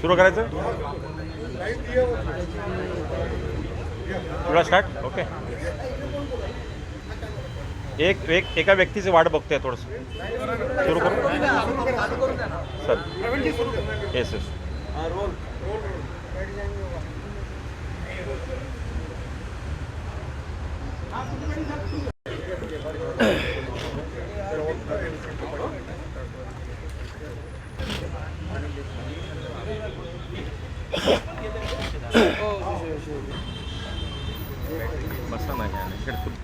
सुरू करायचं? थोडा स्टार्ट ओके एक एक एका व्यक्तीची वाट बघतोय थोडंसं. सुरू करू? सर येस येस बसा नाही आणि इकडे तू-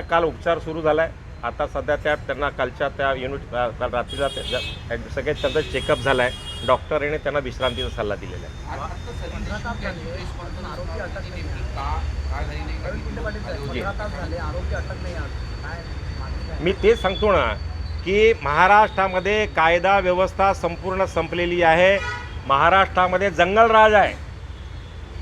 चा काल उपचार सुरू झालाय. आता सध्या त्या त्यांना कालच्या त्या युनिट काल रात्रीला त्या- त्या- सगळे त्यांचा चेकअप झालाय. डॉक्टरने त्यांना विश्रांतीचा सल्ला दिलेला आहे. मी तेच सांगतो ना की महाराष्ट्रामध्ये कायदा व्यवस्था संपूर्ण संपलेली आहे. महाराष्ट्रामध्ये जंगलराज आहे.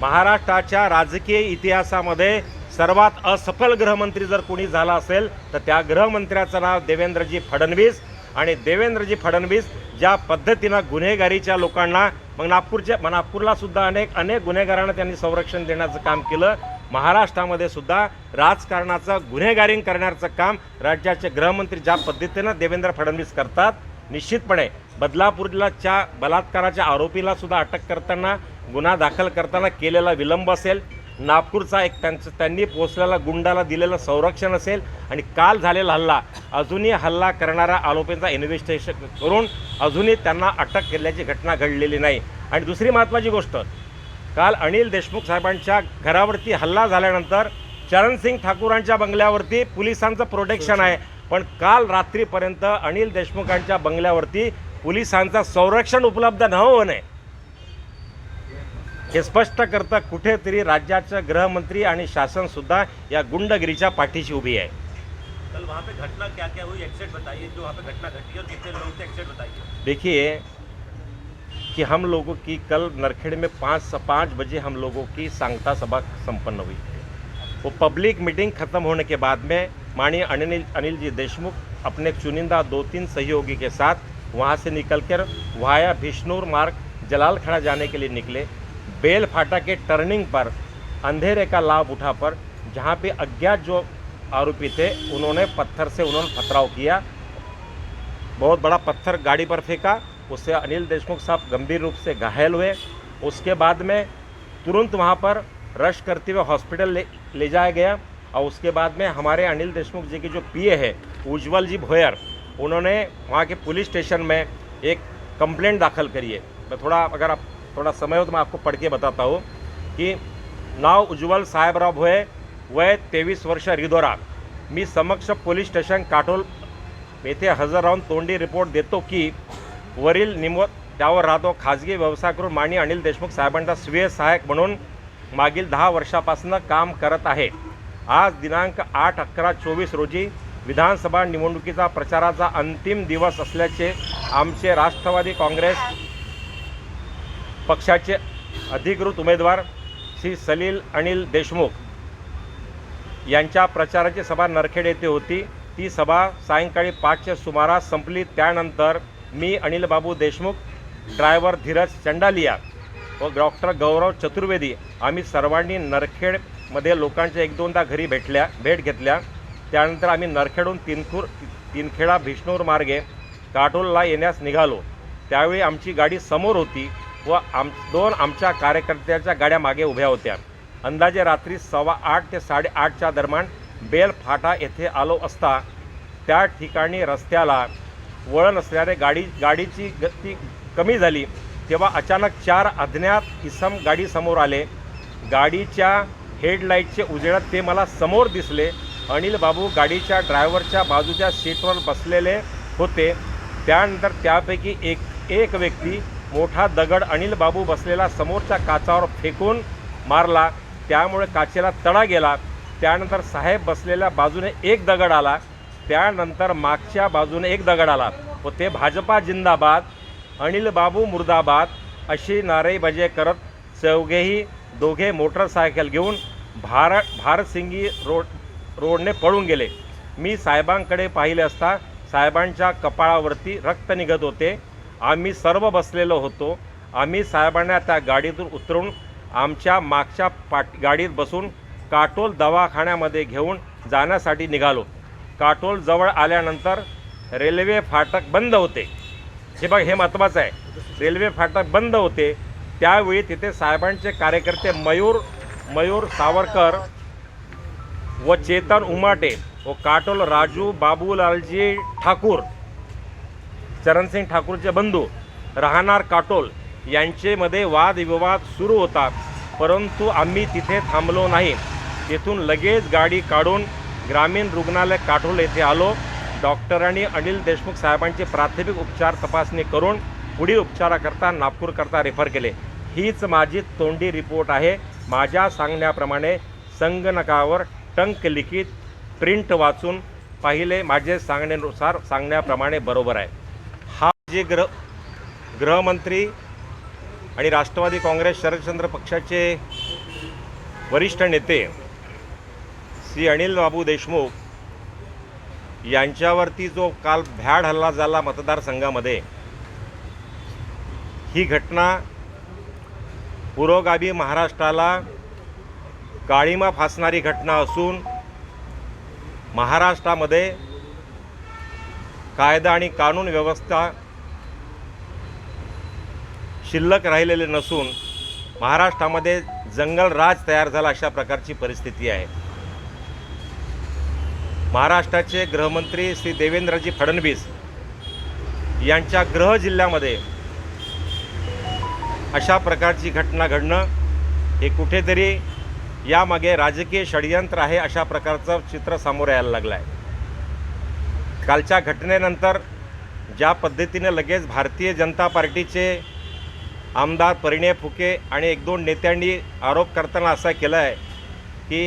महाराष्ट्राच्या राजकीय इतिहासामध्ये सर्वात असफल गृहमंत्री जर कोणी झाला असेल तर त्या गृहमंत्र्याचं नाव देवेंद्रजी फडणवीस आणि देवेंद्रजी फडणवीस ज्या पद्धतीनं गुन्हेगारीच्या लोकांना मग नागपूरच्या मग नागपूरला सुद्धा अनेक अनेक गुन्हेगारांना त्यांनी संरक्षण देण्याचं काम केलं. महाराष्ट्रामध्ये सुद्धा राजकारणाचं गुन्हेगारी करण्याचं काम राज्याचे गृहमंत्री ज्या पद्धतीनं देवेंद्र फडणवीस करतात निश्चितपणे बदलापूरलाच्या बलात्काराच्या आरोपीला सुद्धा अटक करताना गुन्हा दाखल करताना केलेला विलंब असेल. नागपूरचा एक त्यांचं त्यांनी पोचलेला गुंडाला दिलेलं संरक्षण असेल आणि काल झालेला हल्ला अजूनही हल्ला करणाऱ्या आरोपींचा इन्व्हेस्टिगेशन करून अजूनही त्यांना अटक केल्याची घटना घडलेली नाही. आणि दुसरी महत्त्वाची गोष्ट काल अनिल देशमुख साहेबांच्या घरावरती हल्ला झाल्यानंतर चरणसिंग ठाकूरांच्या बंगल्यावरती पोलिसांचं प्रोटेक्शन आहे. पण काल रात्रीपर्यंत अनिल देशमुखांच्या बंगल्यावरती पोलिसांचं संरक्षण उपलब्ध न होणे हे स्पष्ट करतं कुठेतरी राज्याचं गृहमंत्री आणि शासनसुद्धा या गुंडगिरीच्या पाठीशी उभी आहे. कल वहाँ पे घटना क्या क्या हुई? एक्सीडेंट बताइए जो वहाँ पे घटना घटी और कितने लोग थे एक्सीडेंट बताइए। देखिए कि हम लोगों की कल नरखेड़ में पाँच से पाँच बजे हम लोगों की सांगता सभा संपन्न हुई। वो पब्लिक मीटिंग खत्म होने के बाद में माननीय अनिल अनिल जी देशमुख अपने चुनिंदा दो तीन सहयोगी के साथ वहाँ से निकलकर वाया बिश्नूर मार्ग जलाल खड़ा जाने के लिए निकले। बेल फाटा के टर्निंग पर, अंधेरे का लाभ उठा पर, जहाँ पे अज्ञात जो आरोपी थे, उन्होंने पत्थर से उन्होंने पथराव किया। बहुत बड़ा पत्थर गाड़ी पर फेंका, उससे अनिल देशमुख साहब गंभीर रूप से घायल हुए। उसके बाद में तुरंत वहाँ पर रश करते हुए हॉस्पिटल ले ले जाया गया। और उसके बाद में हमारे अनिल देशमुख जी के जो पीए है, उज्जवल जी भोयर, उन्होंने वहाँ के पुलिस स्टेशन में एक कंप्लेंट दाखिल करी है। मैं थोड़ा, अगर आप थोड़ा समय हो तो मैं आपको पढ़ के बताता हूँ की नाव उज्ज्वल साहेबराव भोये वय तेवीस वर्ष रिदोरा मी समक्ष पोलीस स्टेशन काटोल येथे हजर राहून तोंडी रिपोर्ट देतो की वरील निमो त्यावर राहतो खाजगी व्यवसाय करून माणी अनिल देशमुख साहेबांचा स्वीय सहाय्यक म्हणून मागील दहा वर्षापासून काम करत आहे. आज दिनांक आठ अकरा चोवीस रोजी विधानसभा निवडणुकीचा प्रचाराचा अंतिम दिवस असल्याचे आमचे राष्ट्रवादी काँग्रेस पक्षाचे अधिकृत उमेदवार श्री सलील अनिल देशमुख यांच्या प्रचाराची सभा नरखेड येथे होती. ती सभा सायंकाळी पाचच्या सुमारास संपली. त्यानंतर मी अनिल बाबू देशमुख ड्रायव्हर धीरज चंडालिया व डॉक्टर गौरव चतुर्वेदी आम्ही सर्वांनी नरखेडमध्ये लोकांच्या एक दोनदा घरी भेटल्या भेट घेतल्या. त्यानंतर आम्ही नरखेडून तिनखूर तिनखेडा भिष्णूर मार्गे काटोलला येण्यास निघालो. त्यावेळी आमची गाडी समोर होती. व आम दोन आमच्या कार्यकर्त्याच्या गाड्या मागे उभ्या होत्या. अंदाजे रात्री सव्वा आठ ते साडेआठच्या दरम्यान बेल फाटा येथे आलो असता त्या ठिकाणी रस्त्याला वळण असल्याने गाडी गाडीची गती कमी झाली तेव्हा अचानक चार अज्ञात इसम गाडी समोर आले. गाडीच्या हेडलाईटचे उजेडात ते मला समोर दिसले. अनिल बाबू गाडीच्या ड्रायव्हरच्या बाजूच्या सीटवर बसलेले होते. त्यानंतर त्यापैकी एक एक व्यक्ती मोठा दगड अनिल बाबू बसलेला समोरच्या काचावर फेकून मारला. त्यामुळे काचेला तडा गेला. त्यानंतर साहेब बसलेल्या बाजूने एक दगड आला. त्यानंतर मागच्या बाजूने एक दगड आला. व ते भाजपा जिंदाबाद अनिल बाबू मुर्दाबाद अशी नारेबाजी करत चौघेही दोघे मोटरसायकल घेऊन भारत भारतसिंगी रोड रोडने पळून गेले. मी साहेबांकडे पाहिले असता साहेबांच्या कपाळावरती रक्त निघत होते. आम्ही सर्व बसलेलो होतो. आम्ही साहेबांना त्या गाडीतून उतरून आमच्या मागच्या पाट गाडीत बसून काटोल दवाखान्यामध्ये घेऊन जाण्यासाठी निघालो. काटोल जवळ आल्यानंतर रेल्वे फाटक बंद होते. हे बघ हे महत्त्वाचं आहे. रेल्वे फाटक बंद होते. त्यावेळी तिथे साहेबांचे कार्यकर्ते मयूर मयूर सावरकर व चेतन उमाटे व काटोल राजू बाबूलालजी ठाकूर चरणसिंग ठाकूरचे बंधू राहणार काटोल यांचेमध्ये वादविवाद सुरू होता परंतु आम्ही तिथे थांबलो नाही. तेथून लगेच गाडी काढून ग्रामीण रुग्णालय काटोल येथे आलो. डॉक्टरांनी अनिल देशमुख साहेबांची प्राथमिक उपचार तपासणी करून पुढील उपचाराकरता नागपूरकरता रेफर केले. हीच माझी तोंडी रिपोर्ट आहे. माझ्या सांगण्याप्रमाणे संगणकावर टंक लिखित प्रिंट वाचून पाहिले. माझे सांगण्यानुसार सांगण्याप्रमाणे बरोबर आहे. जे गृह गृहमंत्री आणि राष्ट्रवादी काँग्रेस शरदचंद्र पक्षाचे वरिष्ठ नेते श्री अनिल बाबू देशमुख यांच्यावरती जो काल भ्याड हल्ला झाला मतदारसंघामध्ये ही घटना पुरोगामी महाराष्ट्राला काळीमा फासणारी घटना असून महाराष्ट्रामध्ये कायदा आणि कानून व्यवस्था शिल्लक राहिलेले नसून महाराष्ट्रामध्ये जंगल राज तयार झाला अशा प्रकारची परिस्थिती आहे. महाराष्ट्राचे गृहमंत्री श्री देवेंद्रजी फडणवीस यांच्या गृह जिल्ह्यामध्ये अशा प्रकारची घटना घडणं हे कुठेतरी यामागे राजकीय षडयंत्र आहे अशा प्रकारचं चित्र समोर यायला लागलं आहे कालच्या घटनेनंतर ज्या पद्धतीने लगेच भारतीय जनता पार्टीचे आमदार परिणय फुके आणि एक दोन नेत्यांनी आरोप करताना असा केला आहे की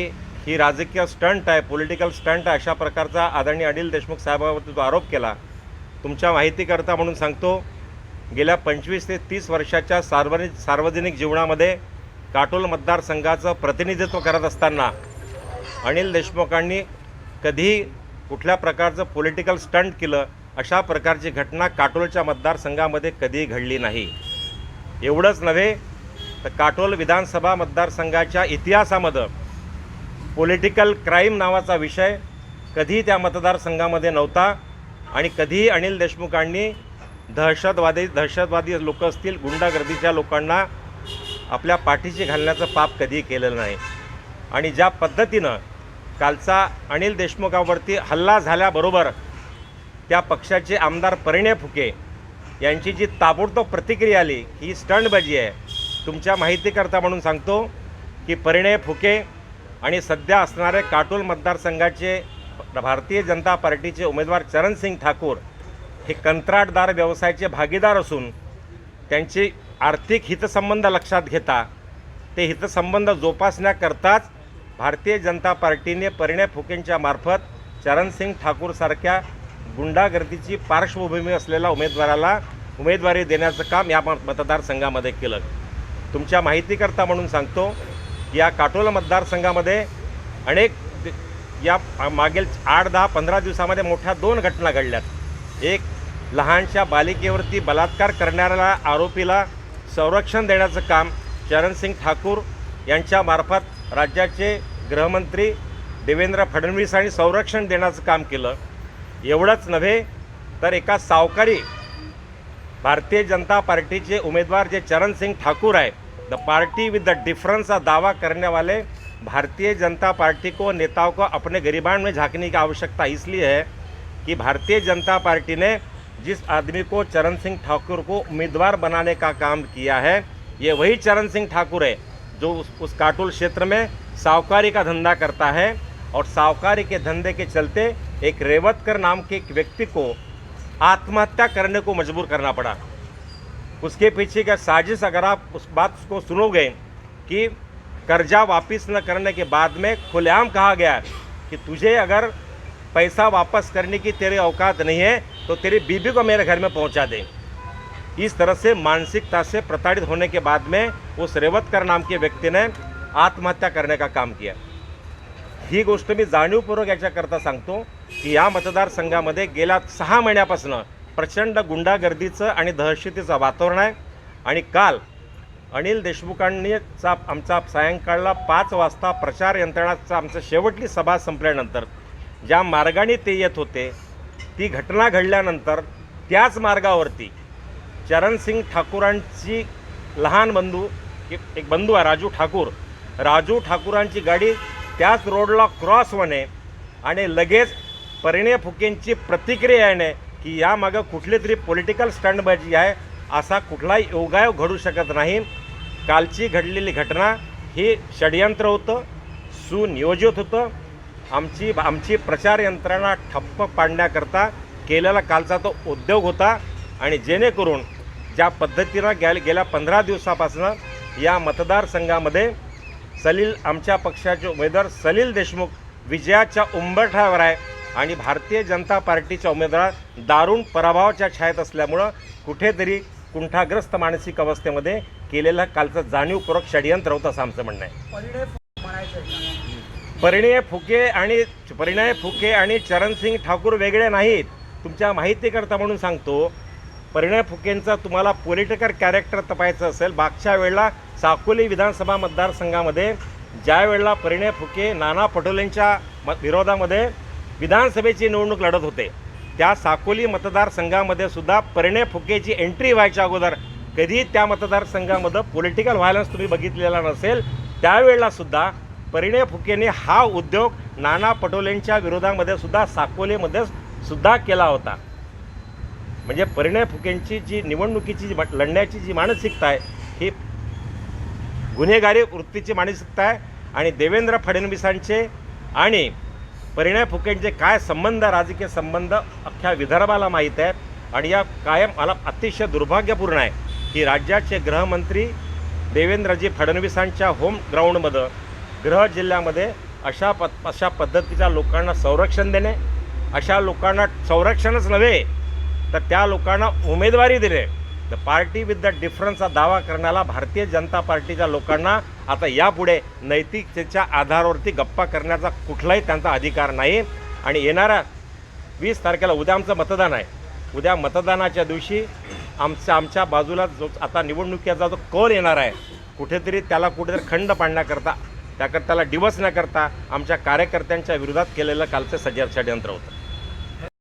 ही राजकीय स्टंट आहे पॉलिटिकल स्टंट आहे अशा प्रकारचा आदरणीय अनिल देशमुख साहेबावरती जो आरोप केला तुमच्या माहितीकरता म्हणून सांगतो गेल्या पंचवीस ते तीस वर्षाच्या सार्वजनिक सार्वजनिक जीवनामध्ये काटोल मतदारसंघाचं प्रतिनिधित्व करत असताना अनिल देशमुखांनी कधीही कुठल्या प्रकारचं पॉलिटिकल स्टंट केलं अशा प्रकारची घटना काटोलच्या मतदारसंघामध्ये कधीही घडली नाही. एवढंच नव्हे तर काटोल विधानसभा मतदारसंघाच्या इतिहासामध्ये पॉलिटिकल क्राईम नावाचा विषय कधीही त्या मतदारसंघामध्ये नव्हता आणि कधीही अनिल देशमुखांनी दहशतवादी दहशतवादी लोक असतील गुंडागर्दीच्या लोकांना आपल्या पाठीशी घालण्याचं पाप कधीही केलेलं नाही. आणि ज्या पद्धतीनं कालचा अनिल देशमुखावरती हल्ला झाल्याबरोबर त्या पक्षाचे आमदार परिणय फुके यांची जी ताबडतोब प्रतिक्रिया आली ही स्टंटबाजी आहे. तुमच्या माहितीकरता म्हणून सांगतो की परिणय फुके आणि सध्या असणारे काटोल मतदारसंघाचे भारतीय जनता पार्टीचे उमेदवार चरणसिंग ठाकूर हे कंत्राटदार व्यवसायाचे भागीदार असून त्यांचे आर्थिक हितसंबंध लक्षात घेता ते हितसंबंध जोपासण्याकरताच भारतीय जनता पार्टीने परिणय फुकेंच्या मार्फत चरणसिंग ठाकूरसारख्या गुंडागर्दीची पार्श्वभूमी असलेल्या उमेदवाराला उमेदवारी देण्याचं काम या मत- मतदारसंघामध्ये केलं. तुमच्या माहितीकरता म्हणून सांगतो या काटोल मतदारसंघामध्ये अनेक या मागील आठ दहा पंधरा दिवसामध्ये मोठ्या दोन घटना घडल्यात. एक लहानशा बालिकेवरती बलात्कार करणाऱ्या आरोपीला संरक्षण देण्याचं काम चरणसिंग ठाकूर यांच्यामार्फत राज्याचे गृहमंत्री देवेंद्र फडणवीस आणि संरक्षण देण्याचं काम केलं. एवढंच नव्हे तर एका सावकारी भारतीय जनता पार्टीचे उम्मीदवार जे चरण सिंह ठाकुर है the party with the difference का दावा करने वाले भारतीय जनता पार्टी को नेताओं को अपने गरिबान में झांकने की आवश्यकता इसलिए है कि भारतीय जनता पार्टी ने जिस आदमी को चरण सिंह ठाकुर को उम्मीदवार बनाने का काम किया है ये वही चरण सिंह ठाकुर है जो उस, उस काटोल क्षेत्र में सावकारी का धंधा करता है और सावकारी के धंधे के चलते एक रेवतकर नाम के एक व्यक्ति को आत्महत्या करने को मजबूर करना पड़ा। उसके पीछे का साजिश अगर आप उस बात को सुनोगे कि कर्जा वापस न करने के बाद में खुलेआम कहा गया कि तुझे अगर पैसा वापस करने की तेरे औकात नहीं है तो तेरी बीबी को मेरे घर में पहुँचा दे। इस तरह से मानसिकता से प्रताड़ित होने के बाद में उस रेवतकर नाम के व्यक्ति ने आत्महत्या करने का काम किया। ही गोष्ट मी जाणीवपूर्वक याच्याकरता सांगतो की या मतदारसंघामध्ये गेल्या सहा महिन्यापासून प्रचंड गुंडागर्दीचं आणि दहशतीचं वातावरण आहे. आणि काल अनिल देशमुखांनीचा आमचा सायंकाळला पाच वाजता प्रचार यंत्रणाचा आमचं शेवटली सभा संपल्यानंतर ज्या मार्गाने ते येत होते ती घटना घडल्यानंतर त्याच मार्गावरती चरणसिंग ठाकूरांची लहान बंधू एक एक बंधू आहे राजू ठाकूर. राजू ठाकूरांची गाडी त्याच रोडला क्रॉस होणे आणि लगेच परिणय फुकेंची प्रतिक्रिया येणे की यामागं कुठली तरी पॉलिटिकल स्टंटबाजी आहे असा कुठलाही योगायोग घडू शकत नाही. कालची घडलेली घटना ही षडयंत्र होतं सुनियोजित होतं. आमची आमची प्रचार यंत्रणा ठप्प पाडण्याकरता केलेला कालचा तो उद्योग होता आणि जेणेकरून ज्या पद्धतीनं गेल गेल्या पंधरा दिवसापासून या मतदारसंघामध्ये सलील आमच्या पक्षाचे उमेदवार सलील देशमुख विजयाच्या उंबरठ्यावर आहे आणि भारतीय जनता पार्टीचा उमेदवार दारुण पराभवाच्या छायेत असल्यामुळं कुठेतरी कुंठाग्रस्त मानसिक अवस्थेमध्ये केलेलं कालचं जाणीवपूर्वक षडयंत्र होतं असं आमचं म्हणणं आहे? परिणय फुके आणि परिणय फुके आणि चरणसिंग ठाकूर वेगळे नाहीत तुमच्या माहितीकरता म्हणून सांगतो परिणय फुकेंचं तुम्हाला पॉलिटिकल कॅरेक्टर तपायचं असेल मागच्या वेळेला साकोली विधानसभा मतदारसंघामध्ये ज्या वेळेला परिणय फुके नाना पटोलेंच्या म विरोधामध्ये विधानसभेची निवडणूक लढत होते त्या साकोली मतदारसंघामध्ये सुद्धा परिणय फुकेची एंट्री व्हायच्या अगोदर कधी त्या मतदारसंघामध्ये पॉलिटिकल व्हायलन्स तुम्ही बघितलेला नसेल त्यावेळेला सुद्धा परिणय फुकेने हा उद्योग नाना पटोलेंच्या विरोधामध्ये सुद्धा साकोलीमध्ये सुद्धा केला होता. म्हणजे परिणय फुकेंची जी निवडणुकीची जी लढण्याची जी मानसिकता आहे ही गुन्हेगारी वृत्तीची मानसिकता आहे आणि देवेंद्र फडणवीसांचे आणि परिणय फुकेंचे काय संबंध राजकीय संबंध अख्ख्या विदर्भाला माहीत आहेत आणि या कायम मला अतिशय दुर्भाग्यपूर्ण आहे. की राज्याचे गृहमंत्री देवेंद्रजी फडणवीसांच्या होम ग्राउंडमध्ये गृह जिल्ह्यामध्ये अशा प अशा पद्धतीच्या लोकांना संरक्षण देणे अशा लोकांना संरक्षणच नव्हे तर त्या लोकांना उमेदवारी दिले. द पार्टी विथ द डिफरन्सचा दावा करण्याला भारतीय जनता पार्टीच्या लोकांना आता यापुढे नैतिकतेच्या आधारावरती गप्पा करण्याचा कुठलाही त्यांचा अधिकार नाही. आणि येणाऱ्या वीस तारखेला उद्या आमचं मतदान आहे. उद्या मतदानाच्या दिवशी आमच्या आमच्या बाजूला जो आता निवडणुकीचा जो कौल येणार आहे कुठेतरी त्याला कुठेतरी खंड पाडण्याकरता त्याकरता त्याला डिवस न करता आमच्या कार्यकर्त्यांच्या विरोधात केलेलं कालचं सज्जर षडयंत्र होतं.